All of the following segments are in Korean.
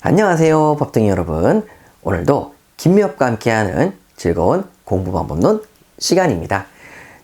안녕하세요 법등이 여러분. 오늘도 김미엽과 함께하는 즐거운 공부 방법론 시간입니다.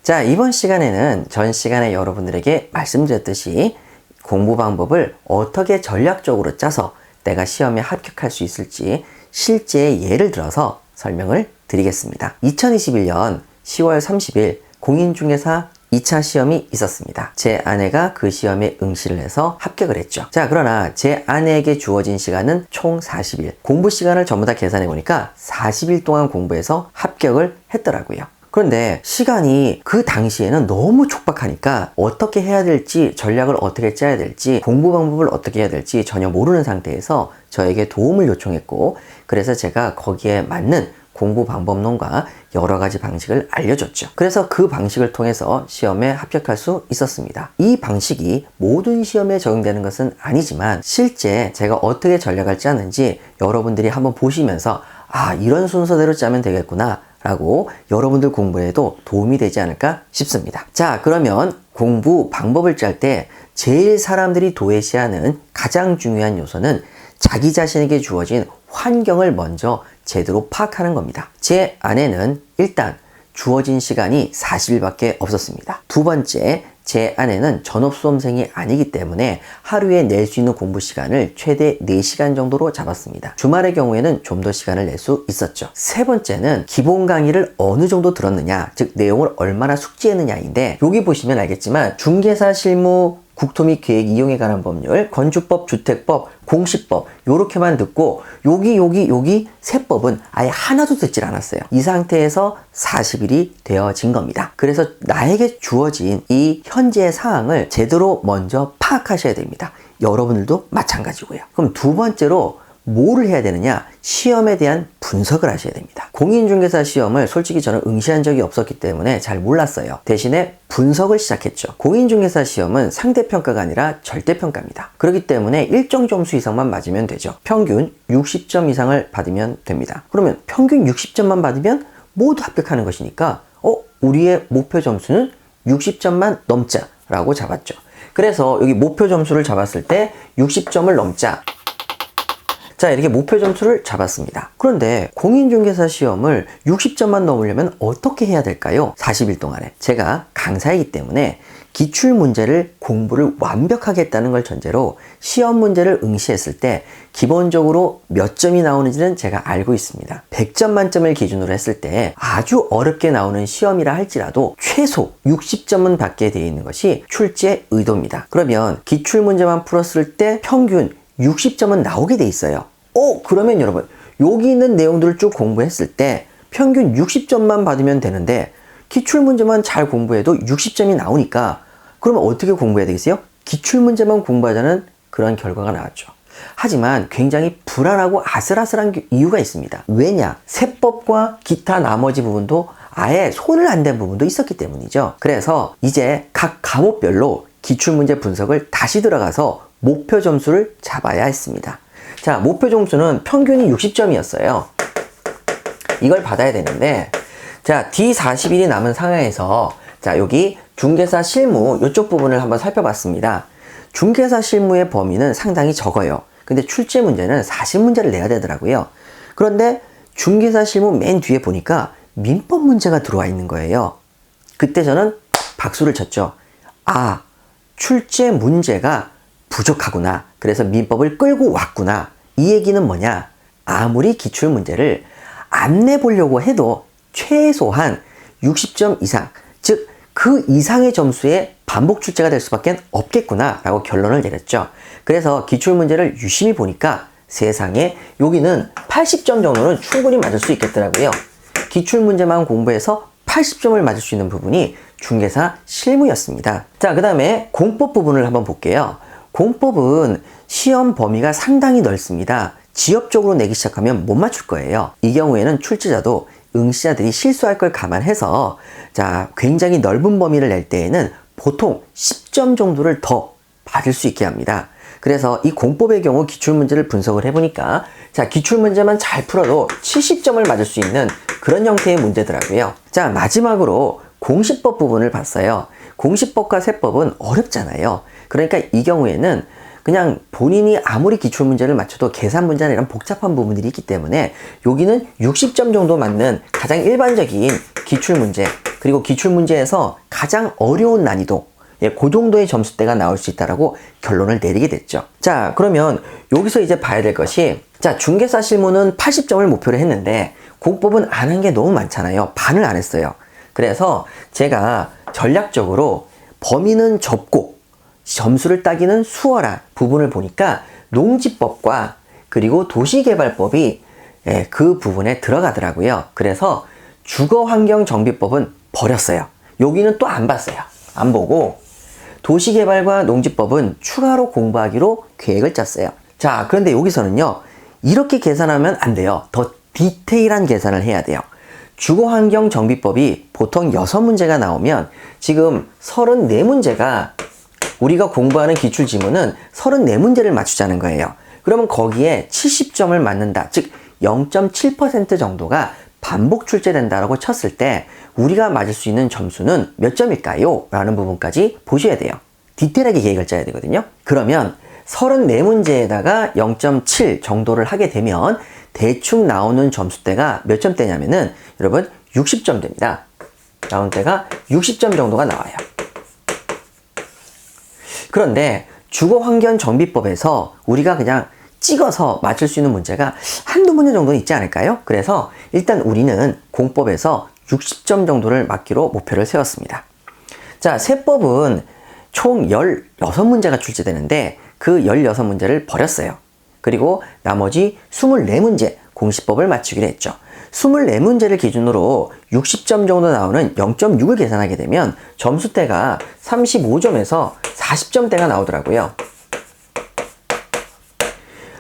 자 이번 시간에는 전 시간에 여러분들에게 말씀드렸듯이 공부 방법을 어떻게 전략적으로 짜서 내가 시험에 합격할 수 있을지 실제 예를 들어서 설명을 드리겠습니다. 2021년 10월 30일 공인중개사 2차 시험이 있었습니다. 제 아내가 그 시험에 응시를 해서 합격을 했죠. 자, 그러나 제 아내에게 주어진 시간은 총 40일. 공부 시간을 전부 다 계산해 보니까 40일 동안 공부해서 합격을 했더라고요. 그런데 시간이 그 당시에는 너무 촉박하니까 어떻게 해야 될지 전략을 어떻게 짜야 될지 공부 방법을 어떻게 해야 될지 전혀 모르는 상태에서 저에게 도움을 요청했고 그래서 제가 거기에 맞는 공부 방법론과 여러 가지 방식을 알려줬죠. 그래서 그 방식을 통해서 시험에 합격할 수 있었습니다. 이 방식이 모든 시험에 적용되는 것은 아니지만 실제 제가 어떻게 전략을 짜는지 여러분들이 한번 보시면서 아, 이런 순서대로 짜면 되겠구나. 라고 여러분들 공부에도 도움이 되지 않을까 싶습니다. 자, 그러면 공부 방법을 짤 때 제일 사람들이 도외시하는 가장 중요한 요소는 자기 자신에게 주어진 환경을 먼저 제대로 파악하는 겁니다. 제 아내는 일단 주어진 시간이 40일밖에 없었습니다. 두 번째, 제 아내는 전업 수험생이 아니기 때문에 하루에 낼 수 있는 공부 시간을 최대 4시간 정도로 잡았습니다. 주말의 경우에는 좀 더 시간을 낼 수 있었죠. 세 번째는 기본 강의를 어느 정도 들었느냐, 즉 내용을 얼마나 숙지했느냐인데 여기 보시면 알겠지만 중개사 실무 국토 및 계획 이용에 관한 법률, 건축법, 주택법, 공시법 요렇게만 듣고 여기 여기 여기 세법은 아예 하나도 듣질 않았어요. 이 상태에서 40일이 되어진 겁니다. 그래서 나에게 주어진 이 현재의 상황을 제대로 먼저 파악하셔야 됩니다. 여러분들도 마찬가지고요. 그럼 두 번째로 뭐를 해야 되느냐? 시험에 대한 분석을 하셔야 됩니다. 공인중개사 시험을 솔직히 저는 응시한 적이 없었기 때문에 잘 몰랐어요. 대신에 분석을 시작했죠. 공인중개사 시험은 상대평가가 아니라 절대평가입니다. 그렇기 때문에 일정 점수 이상만 맞으면 되죠. 평균 60점 이상을 받으면 됩니다. 그러면 평균 60점만 받으면 모두 합격하는 것이니까 어? 우리의 목표 점수는 60점만 넘자라고 잡았죠. 그래서 여기 목표 점수를 잡았을 때 60점을 넘자 자, 이렇게 목표 점수를 잡았습니다. 그런데 공인중개사 시험을 60점만 넘으려면 어떻게 해야 될까요? 40일 동안에. 제가 강사이기 때문에 기출 문제를 공부를 완벽하게 했다는 걸 전제로 시험 문제를 응시했을 때 기본적으로 몇 점이 나오는지는 제가 알고 있습니다. 100점 만점을 기준으로 했을 때 아주 어렵게 나오는 시험이라 할지라도 최소 60점은 받게 되어 있는 것이 출제 의도입니다. 그러면 기출 문제만 풀었을 때 평균 60점은 나오게 돼 있어요. 어, 그러면 여러분, 여기 있는 내용들을 쭉 공부했을 때 평균 60점만 받으면 되는데 기출문제만 잘 공부해도 60점이 나오니까 그러면 어떻게 공부해야 되겠어요? 기출문제만 공부하자는 그런 결과가 나왔죠. 하지만 굉장히 불안하고 아슬아슬한 이유가 있습니다. 왜냐? 세법과 기타 나머지 부분도 아예 손을 안 댄 부분도 있었기 때문이죠. 그래서 이제 각 과목별로 기출문제 분석을 다시 들어가서 목표 점수를 잡아야 했습니다. 자, 목표 점수는 평균이 60점이었어요. 이걸 받아야 되는데, 자, D40일이 남은 상황에서, 자, 여기 중개사 실무, 이쪽 부분을 한번 살펴봤습니다. 중개사 실무의 범위는 상당히 적어요. 근데 출제 문제는 40문제를 내야 되더라고요. 그런데 중개사 실무 맨 뒤에 보니까 민법 문제가 들어와 있는 거예요. 그때 저는 박수를 쳤죠. 아, 출제 문제가 부족하구나. 그래서 민법을 끌고 왔구나. 이 얘기는 뭐냐? 아무리 기출 문제를 안 내보려고 해도 최소한 60점 이상, 즉 그 이상의 점수에 반복 출제가 될 수밖에 없겠구나 라고 결론을 내렸죠. 그래서 기출 문제를 유심히 보니까 세상에 여기는 80점 정도는 충분히 맞을 수 있겠더라고요. 기출 문제만 공부해서 80점을 맞을 수 있는 부분이 중개사 실무였습니다. 자, 그 다음에 공법 부분을 한번 볼게요. 공법은 시험 범위가 상당히 넓습니다. 지엽적으로 내기 시작하면 못 맞출 거예요. 이 경우에는 출제자도 응시자들이 실수할 걸 감안해서 자 굉장히 넓은 범위를 낼 때에는 보통 10점 정도를 더 받을 수 있게 합니다. 그래서 이 공법의 경우 기출문제를 분석을 해보니까 자 기출문제만 잘 풀어도 70점을 맞을 수 있는 그런 형태의 문제더라고요. 자 마지막으로 공시법 부분을 봤어요. 공시법과 세법은 어렵잖아요. 그러니까 이 경우에는 그냥 본인이 아무리 기출 문제를 맞춰도 계산 문제나 이런 복잡한 부분들이 있기 때문에 여기는 60점 정도 맞는 가장 일반적인 기출 문제 그리고 기출 문제에서 가장 어려운 난이도 예, 그 정도의 점수대가 나올 수 있다라고 결론을 내리게 됐죠. 자, 그러면 여기서 이제 봐야 될 것이 자, 중개사 실무는 80점을 목표로 했는데 공법은 안 한 게 너무 많잖아요. 반을 안 했어요. 그래서 제가 전략적으로 범위는 접고 점수를 따기는 수월한 부분을 보니까 농지법과 그리고 도시개발법이 예, 그 부분에 들어가더라고요. 그래서 주거환경정비법은 버렸어요. 여기는 또 안 봤어요. 안 보고 도시개발과 농지법은 추가로 공부하기로 계획을 짰어요. 자, 그런데 여기서는요, 이렇게 계산하면 안 돼요. 더 디테일한 계산을 해야 돼요. 주거환경정비법이 보통 6문제가 나오면 지금 34문제가 우리가 공부하는 기출 지문은 34문제를 맞추자는 거예요. 그러면 거기에 70점을 맞는다. 즉, 0.7% 정도가 반복 출제된다라고 쳤을 때 우리가 맞을 수 있는 점수는 몇 점일까요? 라는 부분까지 보셔야 돼요. 디테일하게 계획을 짜야 되거든요. 그러면 34문제에다가 0.7 정도를 하게 되면 대충 나오는 점수대가 몇 점대냐면은 여러분 60점 됩니다. 나온 때가 60점 정도가 나와요. 그런데 주거환경정비법에서 우리가 그냥 찍어서 맞출 수 있는 문제가 한두 문제 정도는 있지 않을까요? 그래서 일단 우리는 공법에서 60점 정도를 맞기로 목표를 세웠습니다. 자, 세법은 총 16문제가 출제되는데 그 16문제를 버렸어요. 그리고 나머지 24문제 공시법을 맞추기로 했죠. 24문제를 기준으로 60점 정도 나오는 0.6을 계산하게 되면 점수대가 35점에서 40점대가 나오더라고요.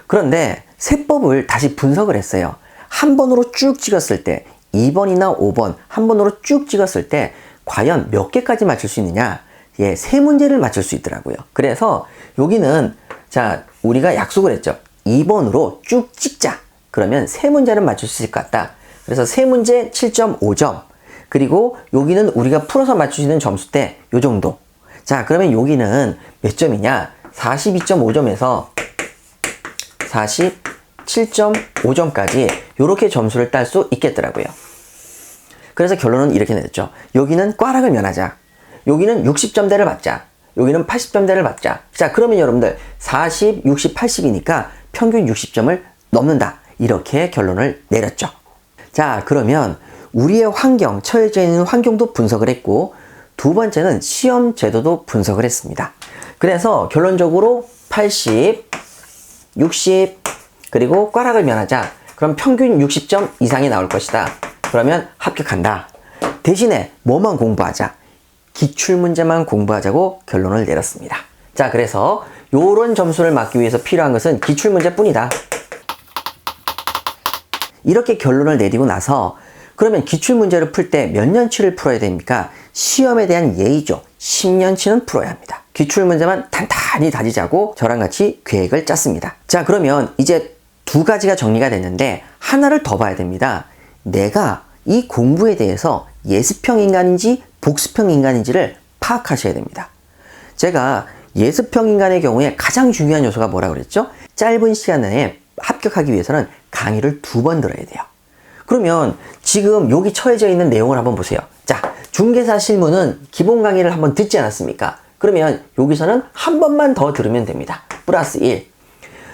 그런데 세법을 다시 분석을 했어요. 한 번으로 쭉 찍었을 때 2번이나 5번 한 번으로 쭉 찍었을 때 과연 몇 개까지 맞출 수 있느냐? 예, 세 문제를 맞출 수 있더라고요. 그래서 여기는 자, 우리가 약속을 했죠. 2번으로 쭉 찍자. 그러면 세 문제는 맞출 수 있을 것 같다. 그래서 세 문제 7.5점. 그리고 여기는 우리가 풀어서 맞출 수 있는 점수대 요 정도. 자, 그러면 여기는 몇 점이냐? 42.5점에서 47.5점까지 이렇게 점수를 딸 수 있겠더라고요. 그래서 결론은 이렇게 내렸죠. 여기는 꽈락을 면하자. 여기는 60점대를 맞자. 여기는 80점대를 맞자. 자, 그러면 여러분들 40, 60, 80이니까 평균 60점을 넘는다. 이렇게 결론을 내렸죠. 자, 그러면 우리의 환경, 처해져 있는 환경도 분석을 했고, 두 번째는 시험 제도도 분석을 했습니다. 그래서 결론적으로 80, 60, 그리고 꽈락을 면하자. 그럼 평균 60점 이상이 나올 것이다. 그러면 합격한다. 대신에 뭐만 공부하자. 기출문제만 공부하자고 결론을 내렸습니다. 자, 그래서 요런 점수를 맞기 위해서 필요한 것은 기출문제뿐이다. 이렇게 결론을 내리고 나서 그러면 기출문제를 풀 때 몇 년치를 풀어야 됩니까? 시험에 대한 예의죠. 10년치는 풀어야 합니다. 기출문제만 단단히 다지자고 저랑 같이 계획을 짰습니다. 자, 그러면 이제 두 가지가 정리가 됐는데 하나를 더 봐야 됩니다. 내가 이 공부에 대해서 예습형 인간인지 복습형 인간인지를 파악하셔야 됩니다. 제가 예습형 인간의 경우에 가장 중요한 요소가 뭐라 그랬죠? 짧은 시간 내에 합격하기 위해서는 강의를 두 번 들어야 돼요. 그러면 지금 여기 처해져 있는 내용을 한번 보세요. 자, 중개사 실무는 기본 강의를 한번 듣지 않았습니까? 그러면 여기서는 한 번만 더 들으면 됩니다. 플러스 1.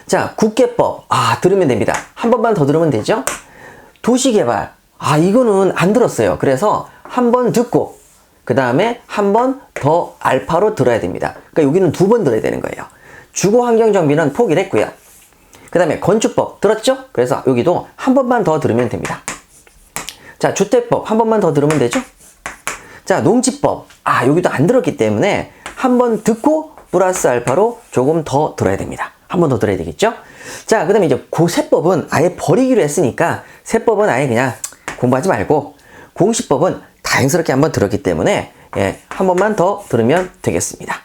자, 국계법. 아, 들으면 됩니다. 한 번만 더 들으면 되죠? 도시개발. 아, 이거는 안 들었어요. 그래서 한 번 듣고, 그 다음에 한 번 더 알파로 들어야 됩니다. 그러니까 여기는 두 번 들어야 되는 거예요. 주거 환경 정비는 포기를 했고요. 그 다음에 건축법 들었죠? 그래서 여기도 한 번만 더 들으면 됩니다. 자, 주택법 한 번만 더 들으면 되죠? 자, 농지법. 아, 여기도 안 들었기 때문에 한 번 듣고 플러스 알파로 조금 더 들어야 됩니다. 한 번 더 들어야 되겠죠? 자, 그 다음에 이제 고세법은 아예 버리기로 했으니까 세법은 아예 그냥 공부하지 말고 공시법은 다행스럽게 한 번 들었기 때문에 예, 한 번만 더 들으면 되겠습니다.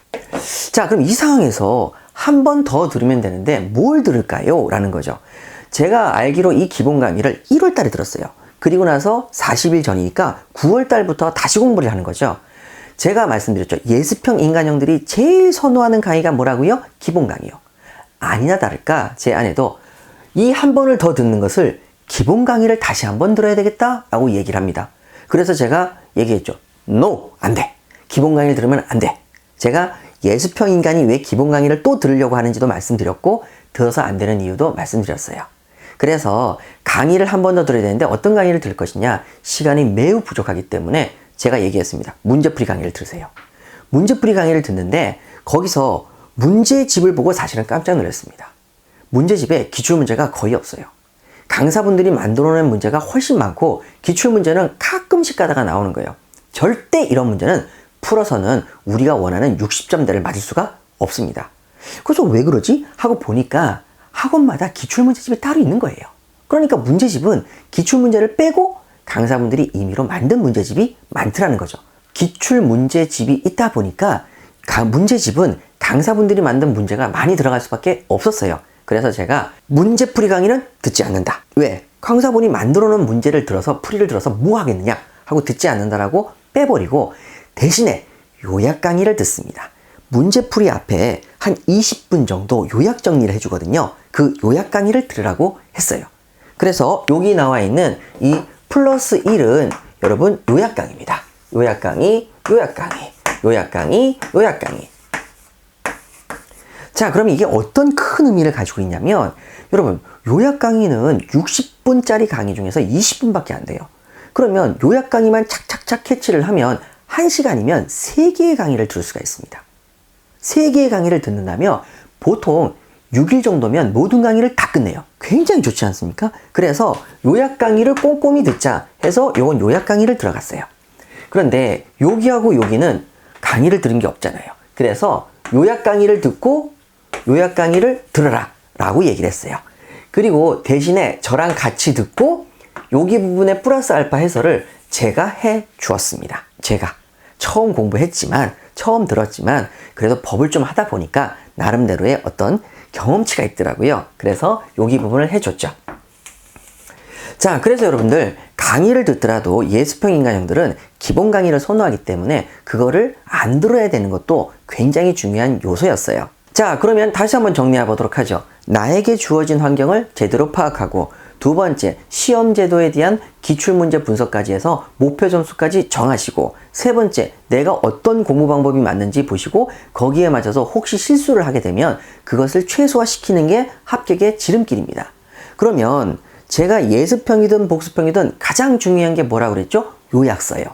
자, 그럼 이 상황에서 한 번 더 들으면 되는데 뭘 들을까요? 라는 거죠. 제가 알기로 이 기본 강의를 1월 달에 들었어요. 그리고 나서 40일 전이니까 9월 달부터 다시 공부를 하는 거죠. 제가 말씀드렸죠. 예습형 인간형들이 제일 선호하는 강의가 뭐라고요? 기본 강의요. 아니나 다를까 제 아내도 이 한 번을 더 듣는 것을 기본 강의를 다시 한 번 들어야 되겠다라고 얘기를 합니다. 그래서 제가 얘기했죠. No, 안 돼. 기본 강의를 들으면 안 돼. 제가 예수평 인간이 왜 기본 강의를 또 들으려고 하는지도 말씀드렸고 들어서 안 되는 이유도 말씀드렸어요. 그래서 강의를 한 번 더 들어야 되는데 어떤 강의를 들을 것이냐 시간이 매우 부족하기 때문에 제가 얘기했습니다. 문제풀이 강의를 들으세요. 문제풀이 강의를 듣는데 거기서 문제집을 보고 사실은 깜짝 놀랐습니다. 문제집에 기출문제가 거의 없어요. 강사분들이 만들어낸 문제가 훨씬 많고 기출문제는 가끔씩 가다가 나오는 거예요. 절대 이런 문제는 풀어서는 우리가 원하는 60점대를 맞을 수가 없습니다. 그래서 왜 그러지? 하고 보니까 학원마다 기출문제집이 따로 있는 거예요. 그러니까 문제집은 기출문제를 빼고 강사분들이 임의로 만든 문제집이 많더라는 거죠. 기출문제집이 있다 보니까 문제집은 강사분들이 만든 문제가 많이 들어갈 수밖에 없었어요. 그래서 제가 문제풀이 강의는 듣지 않는다. 왜? 강사분이 만들어 놓은 문제를 들어서 풀이를 들어서 뭐 하겠느냐 하고 듣지 않는다라고 빼버리고 대신에 요약 강의를 듣습니다. 문제풀이 앞에 한 20분 정도 요약 정리를 해주거든요. 그 요약 강의를 들으라고 했어요. 그래서 여기 나와 있는 이 플러스 1은 여러분 요약 강의입니다. 요약 강의, 요약 강의, 요약 강의, 요약 강의. 자, 그럼 이게 어떤 큰 의미를 가지고 있냐면, 여러분, 요약 강의는 60분짜리 강의 중에서 20분밖에 안 돼요. 그러면 요약 강의만 착착착 캐치를 하면 1시간이면 3개의 강의를 들을 수가 있습니다. 3개의 강의를 듣는다면 보통 6일 정도면 모든 강의를 다 끝내요. 굉장히 좋지 않습니까? 그래서 요약 강의를 꼼꼼히 듣자 해서 요건 요약 강의를 들어갔어요. 그런데 여기하고 여기는 강의를 들은 게 없잖아요. 그래서 요약 강의를 듣고 요약 강의를 들어라 라고 얘기를 했어요. 그리고 대신에 저랑 같이 듣고 여기 부분에 플러스 알파 해설을 제가 해 주었습니다. 제가 처음 공부했지만 처음 들었지만 그래도 법을 좀 하다 보니까 나름대로의 어떤 경험치가 있더라고요. 그래서 여기 부분을 해줬죠. 자, 그래서 여러분들 강의를 듣더라도 예수평 인간형들은 기본 강의를 선호하기 때문에 그거를 안 들어야 되는 것도 굉장히 중요한 요소였어요. 자, 그러면 다시 한번 정리해 보도록 하죠. 나에게 주어진 환경을 제대로 파악하고 두 번째, 시험 제도에 대한 기출문제 분석까지 해서 목표 점수까지 정하시고 세 번째, 내가 어떤 공부 방법이 맞는지 보시고 거기에 맞춰서 혹시 실수를 하게 되면 그것을 최소화시키는 게 합격의 지름길입니다. 그러면 제가 예습평이든 복습평이든 가장 중요한 게 뭐라 그랬죠? 요약서예요.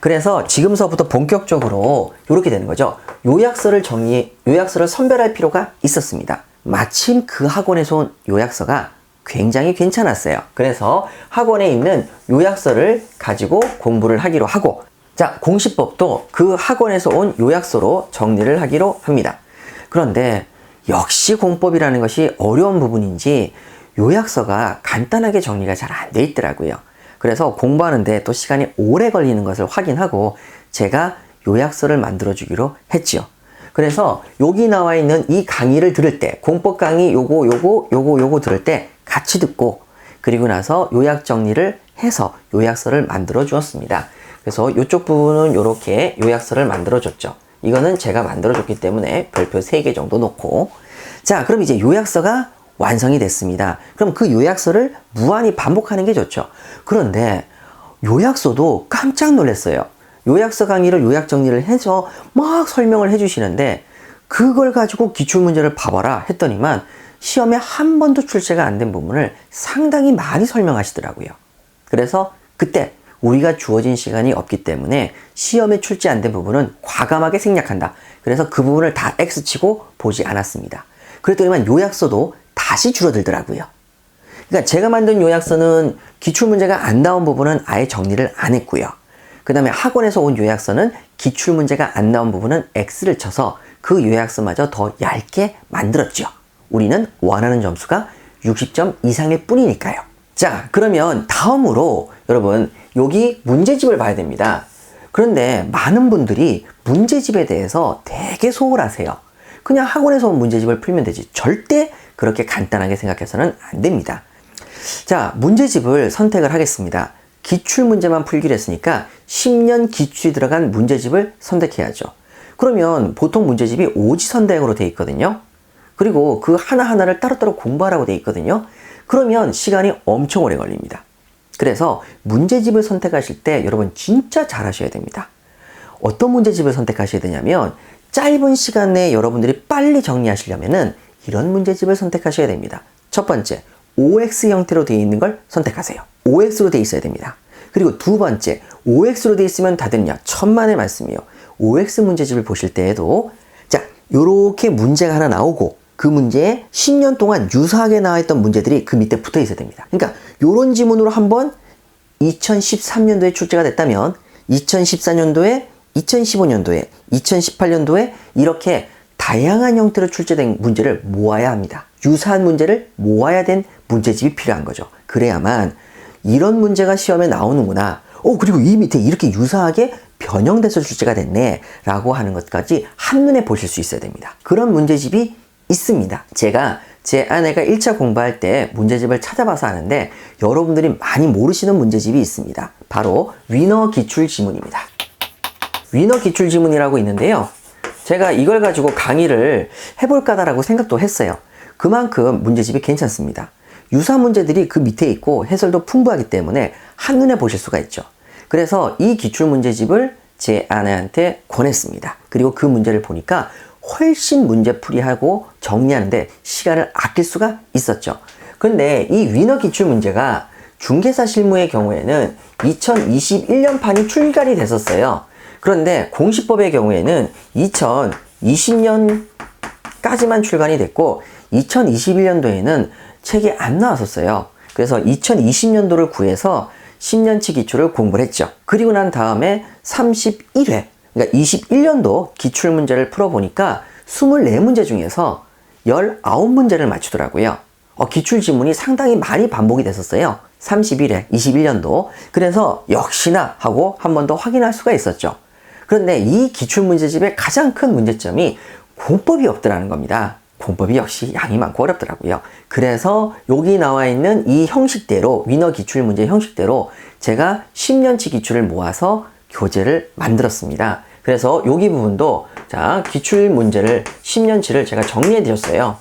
그래서 지금서부터 본격적으로 이렇게 되는 거죠. 요약서를 정리, 요약서를 선별할 필요가 있었습니다. 마침 그 학원에서 온 요약서가 굉장히 괜찮았어요. 그래서 학원에 있는 요약서를 가지고 공부를 하기로 하고, 자, 공시법도 그 학원에서 온 요약서로 정리를 하기로 합니다. 그런데 역시 공법이라는 것이 어려운 부분인지 요약서가 간단하게 정리가 잘 안 돼 있더라고요. 그래서 공부하는데 또 시간이 오래 걸리는 것을 확인하고 제가 요약서를 만들어 주기로 했지요. 그래서 여기 나와 있는 이 강의를 들을 때 공법 강의 요거 요거 요거 요거 들을 때 같이 듣고 그리고 나서 요약 정리를 해서 요약서를 만들어 주었습니다. 그래서 이쪽 부분은 이렇게 요약서를 만들어 줬죠. 이거는 제가 만들어 줬기 때문에 별표 3개 정도 놓고 자 그럼 이제 요약서가 완성이 됐습니다. 그럼 그 요약서를 무한히 반복하는 게 좋죠. 그런데 요약서도 깜짝 놀랐어요. 요약서 강의를 요약 정리를 해서 막 설명을 해주시는데 그걸 가지고 기출문제를 봐봐라 했더니만 시험에 한 번도 출제가 안 된 부분을 상당히 많이 설명하시더라고요. 그래서 그때 우리가 주어진 시간이 없기 때문에 시험에 출제 안 된 부분은 과감하게 생략한다. 그래서 그 부분을 다 X치고 보지 않았습니다. 그랬더니만 요약서도 다시 줄어들더라고요. 그러니까 제가 만든 요약서는 기출문제가 안 나온 부분은 아예 정리를 안 했고요. 그 다음에 학원에서 온 요약서는 기출문제가 안 나온 부분은 X를 쳐서 그 요약서마저 더 얇게 만들었죠. 우리는 원하는 점수가 60점 이상일 뿐이니까요. 자, 그러면 다음으로 여러분, 여기 문제집을 봐야 됩니다. 그런데 많은 분들이 문제집에 대해서 되게 소홀하세요. 그냥 학원에서 온 문제집을 풀면 되지. 절대 그렇게 간단하게 생각해서는 안 됩니다. 자, 문제집을 선택을 하겠습니다. 기출 문제만 풀기로 했으니까 10년 기출이 들어간 문제집을 선택해야죠. 그러면 보통 문제집이 오지선대형으로 되어 있거든요. 그리고 그 하나하나를 따로따로 공부하라고 돼 있거든요. 그러면 시간이 엄청 오래 걸립니다. 그래서 문제집을 선택하실 때 여러분 진짜 잘 하셔야 됩니다. 어떤 문제집을 선택하셔야 되냐면 짧은 시간 내에 여러분들이 빨리 정리하시려면은 이런 문제집을 선택하셔야 됩니다. 첫 번째, OX 형태로 되어 있는 걸 선택하세요. OX로 되어 있어야 됩니다. 그리고 두 번째, OX로 되어 있으면 다 됐냐? 천만의 말씀이요. OX 문제집을 보실 때에도 자, 요렇게 문제가 하나 나오고 그 문제에 10년 동안 유사하게 나와있던 문제들이 그 밑에 붙어 있어야 됩니다. 그러니까 요런 지문으로 한번 2013년도에 출제가 됐다면 2014년도에 2015년도에 2018년도에 이렇게 다양한 형태로 출제된 문제를 모아야 합니다. 유사한 문제를 모아야 된 문제집이 필요한 거죠. 그래야만 이런 문제가 시험에 나오는구나. 어, 그리고 이 밑에 이렇게 유사하게 변형돼서 출제가 됐네. 라고 하는 것까지 한눈에 보실 수 있어야 됩니다. 그런 문제집이 있습니다. 제가 제 아내가 1차 공부할 때 문제집을 찾아봐서 하는데 여러분들이 많이 모르시는 문제집이 있습니다. 바로 위너 기출 지문입니다. 위너 기출 지문이라고 있는데요. 제가 이걸 가지고 강의를 해볼까다라고 생각도 했어요. 그만큼 문제집이 괜찮습니다. 유사 문제들이 그 밑에 있고 해설도 풍부하기 때문에 한눈에 보실 수가 있죠. 그래서 이 기출 문제집을 제 아내한테 권했습니다. 그리고 그 문제를 보니까 훨씬 문제풀이하고 정리하는데 시간을 아낄 수가 있었죠. 그런데 이 위너 기출 문제가 중개사 실무의 경우에는 2021년 판이 출간이 됐었어요. 그런데 공시법의 경우에는 2020년까지만 출간이 됐고 2021년도에는 책이 안 나왔었어요. 그래서 2020년도를 구해서 10년치 기출을 공부를 했죠. 그리고 난 다음에 31회, 그러니까 21년도 기출 문제를 풀어보니까 24문제 중에서 19문제를 맞추더라고요. 어, 기출 지문이 상당히 많이 반복이 됐었어요. 31회, 21년도. 그래서 역시나 하고 한 번 더 확인할 수가 있었죠. 그런데 이 기출 문제집의 가장 큰 문제점이 공법이 없더라는 겁니다. 공법이 역시 양이 많고 어렵더라고요. 그래서 여기 나와 있는 이 형식대로 위너 기출 문제 형식대로 제가 10년치 기출을 모아서 교재를 만들었습니다. 그래서 여기 부분도 자 기출 문제를 10년치를 제가 정리해 드렸어요.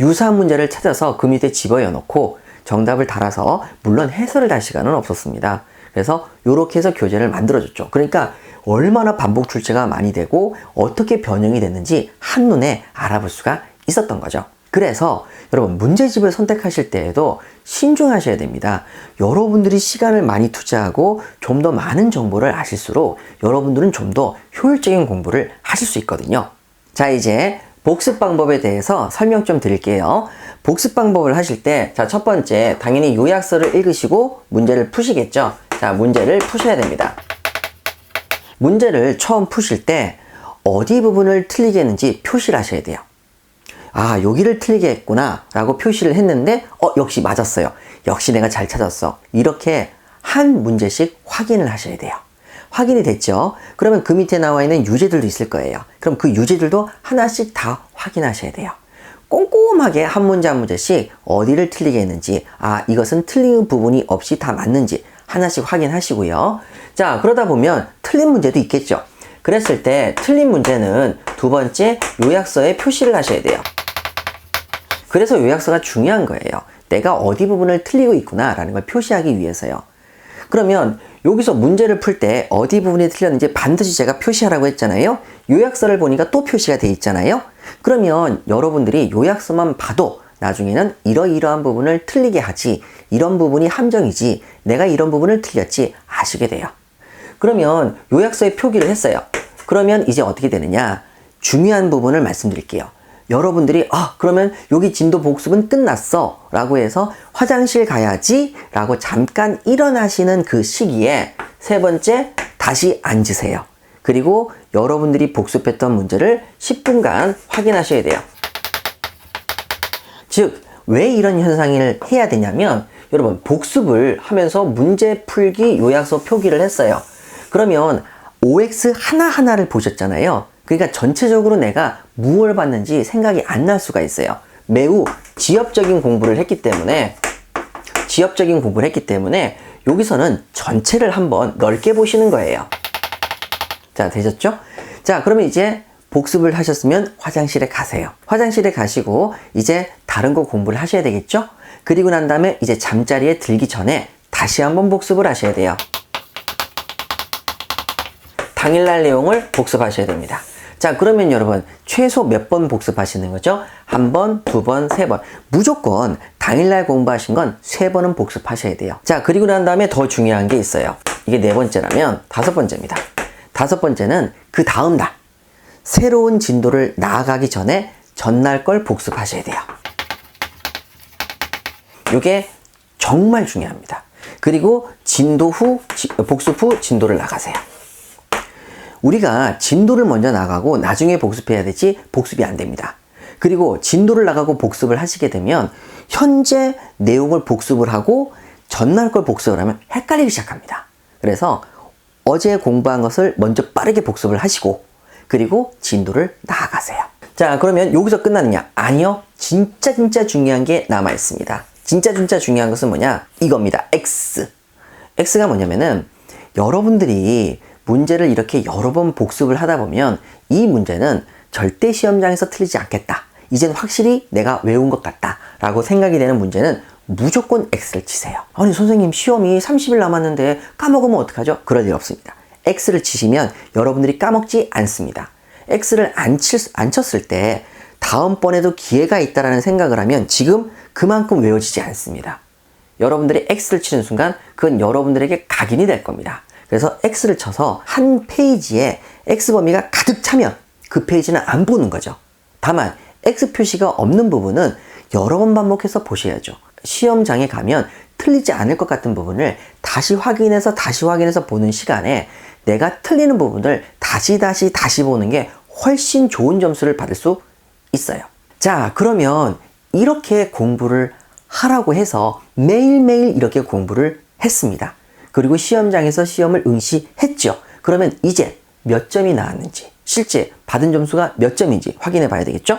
유사한 문제를 찾아서 그 밑에 집어여 놓고 정답을 달아서 물론 해설을 달 시간은 없었습니다. 그래서 이렇게 해서 교재를 만들어줬죠. 그러니까 얼마나 반복 출제가 많이 되고 어떻게 변형이 됐는지 한눈에 알아볼 수가 있었던 거죠. 그래서 여러분 문제집을 선택하실 때에도 신중하셔야 됩니다. 여러분들이 시간을 많이 투자하고 좀 더 많은 정보를 아실수록 여러분들은 좀 더 효율적인 공부를 하실 수 있거든요. 자, 이제 복습 방법에 대해서 설명 좀 드릴게요. 복습 방법을 하실 때, 자, 첫 번째, 당연히 요약서를 읽으시고 문제를 푸시겠죠? 자, 문제를 푸셔야 됩니다. 문제를 처음 푸실 때 어디 부분을 틀리게 했는지 표시를 하셔야 돼요. 아, 여기를 틀리게 했구나 라고 표시를 했는데 어, 역시 맞았어요. 역시 내가 잘 찾았어. 이렇게 한 문제씩 확인을 하셔야 돼요. 확인이 됐죠? 그러면 그 밑에 나와 있는 유제들도 있을 거예요. 그럼 그 유제들도 하나씩 다 확인하셔야 돼요. 꼼꼼하게 한 문제 한 문제씩 어디를 틀리게 했는지, 아, 이것은 틀린 부분이 없이 다 맞는지 하나씩 확인하시고요. 자, 그러다 보면 틀린 문제도 있겠죠. 그랬을 때 틀린 문제는 두 번째 요약서에 표시를 하셔야 돼요. 그래서 요약서가 중요한 거예요. 내가 어디 부분을 틀리고 있구나라는 걸 표시하기 위해서요. 그러면 여기서 문제를 풀 때 어디 부분이 틀렸는지 반드시 제가 표시하라고 했잖아요. 요약서를 보니까 또 표시가 돼 있잖아요. 그러면 여러분들이 요약서만 봐도 나중에는 이러이러한 부분을 틀리게 하지, 이런 부분이 함정이지, 내가 이런 부분을 틀렸지 아시게 돼요. 그러면 요약서에 표기를 했어요. 그러면 이제 어떻게 되느냐? 중요한 부분을 말씀드릴게요. 여러분들이 아 그러면 여기 진도 복습은 끝났어. 라고 해서 화장실 가야지. 라고 잠깐 일어나시는 그 시기에 세 번째 다시 앉으세요. 그리고 여러분들이 복습했던 문제를 10분간 확인하셔야 돼요. 즉 왜 이런 현상을 해야 되냐면 여러분 복습을 하면서 문제 풀기 요약서 표기를 했어요. 그러면 OX 하나하나를 보셨잖아요 그러니까 전체적으로 내가 무엇을 봤는지 생각이 안 날 수가 있어요. 매우 지엽적인 공부를 했기 때문에 지엽적인 공부를 했기 때문에 여기서는 전체를 한번 넓게 보시는 거예요. 자, 되셨죠? 자, 그러면 이제 복습을 하셨으면 화장실에 가세요. 화장실에 가시고 이제 다른 거 공부를 하셔야 되겠죠? 그리고 난 다음에 이제 잠자리에 들기 전에 다시 한번 복습을 하셔야 돼요. 당일날 내용을 복습하셔야 됩니다. 자, 그러면 여러분, 최소 몇 번 복습하시는 거죠? 한 번, 두 번, 세 번. 무조건 당일날 공부하신 건 세 번은 복습하셔야 돼요. 자, 그리고 난 다음에 더 중요한 게 있어요. 이게 네 번째라면 다섯 번째입니다. 다섯 번째는 그 다음 날, 새로운 진도를 나아가기 전에 전날 걸 복습하셔야 돼요. 이게 정말 중요합니다. 그리고 진도 후, 지- 복습 후 진도를 나가세요. 우리가 진도를 먼저 나가고 나중에 복습해야 되지 복습이 안 됩니다. 그리고 진도를 나가고 복습을 하시게 되면 현재 내용을 복습을 하고 전날 걸 복습을 하면 헷갈리기 시작합니다. 그래서 어제 공부한 것을 먼저 빠르게 복습을 하시고 그리고 진도를 나아가세요. 자, 그러면 여기서 끝나느냐? 아니요. 진짜 진짜 중요한 게 남아 있습니다. 진짜 진짜 중요한 것은 뭐냐? 이겁니다. X. X가 뭐냐면은 여러분들이 문제를 이렇게 여러 번 복습을 하다 보면 이 문제는 절대 시험장에서 틀리지 않겠다. 이젠 확실히 내가 외운 것 같다. 라고 생각이 되는 문제는 무조건 X를 치세요. 아니, 선생님, 시험이 30일 남았는데 까먹으면 어떡하죠? 그럴 일 없습니다. X를 치시면 여러분들이 까먹지 않습니다. X를 안, 칠, 안 쳤을 때 다음번에도 기회가 있다라는 생각을 하면 지금 그만큼 외워지지 않습니다. 여러분들이 X를 치는 순간 그건 여러분들에게 각인이 될 겁니다. 그래서 X를 쳐서 한 페이지에 X 범위가 가득 차면 그 페이지는 안 보는 거죠. 다만 X 표시가 없는 부분은 여러 번 반복해서 보셔야죠. 시험장에 가면 틀리지 않을 것 같은 부분을 다시 확인해서 다시 확인해서 보는 시간에 내가 틀리는 부분을 다시 다시 다시 보는 게 훨씬 좋은 점수를 받을 수 있어요. 자, 그러면 이렇게 공부를 하라고 해서 매일매일 이렇게 공부를 했습니다. 그리고 시험장에서 시험을 응시했죠. 그러면 이제 몇 점이 나왔는지, 실제 받은 점수가 몇 점인지 확인해 봐야 되겠죠?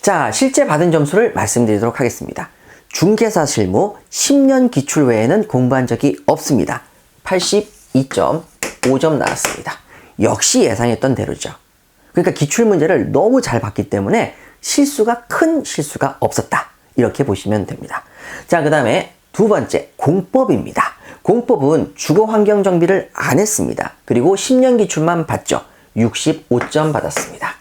자, 실제 받은 점수를 말씀드리도록 하겠습니다. 중개사 실무 10년 기출 외에는 공부한 적이 없습니다. 82.5점 나왔습니다. 역시 예상했던 대로죠. 그러니까 기출 문제를 너무 잘 봤기 때문에 실수가 큰 실수가 없었다. 이렇게 보시면 됩니다. 자, 그 다음에 두 번째, 공법입니다. 공법은 주거 환경 정비를 안 했습니다. 그리고 10년 기출만 봤죠. 65점 받았습니다.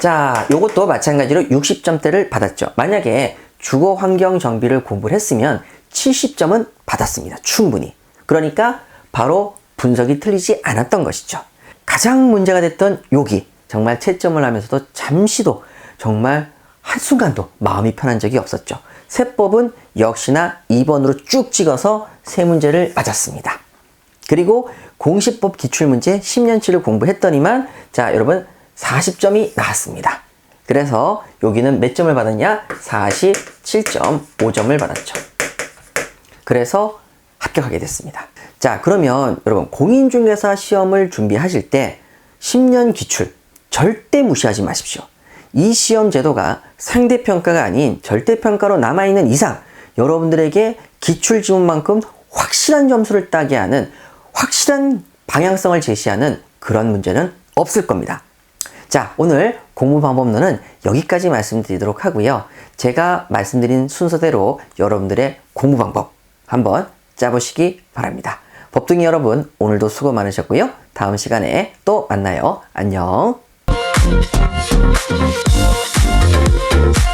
자, 요것도 마찬가지로 60점대를 받았죠. 만약에 주거 환경 정비를 공부를 했으면 70점은 받았습니다. 충분히. 그러니까 바로 분석이 틀리지 않았던 것이죠. 가장 문제가 됐던 여기 정말 채점을 하면서도 잠시도 정말 한순간도 마음이 편한 적이 없었죠. 세법은 역시나 2번으로 쭉 찍어서 세 문제를 맞았습니다. 그리고 공시법 기출문제 10년치를 공부했더니만 자 여러분 40점이 나왔습니다. 그래서 여기는 몇 점을 받았냐? 47.5점을 받았죠. 그래서 합격하게 됐습니다. 자, 그러면 여러분 공인중개사 시험을 준비하실 때 10년 기출 절대 무시하지 마십시오. 이 시험 제도가 상대평가가 아닌 절대평가로 남아있는 이상 여러분들에게 기출 지문만큼 확실한 점수를 따게 하는 확실한 방향성을 제시하는 그런 문제는 없을 겁니다. 자, 오늘 공부 방법론은 여기까지 말씀드리도록 하고요. 제가 말씀드린 순서대로 여러분들의 공부 방법 한번 짜보시기 바랍니다. 법둥이 여러분, 오늘도 수고 많으셨고요. 다음 시간에 또 만나요. 안녕. Thank you.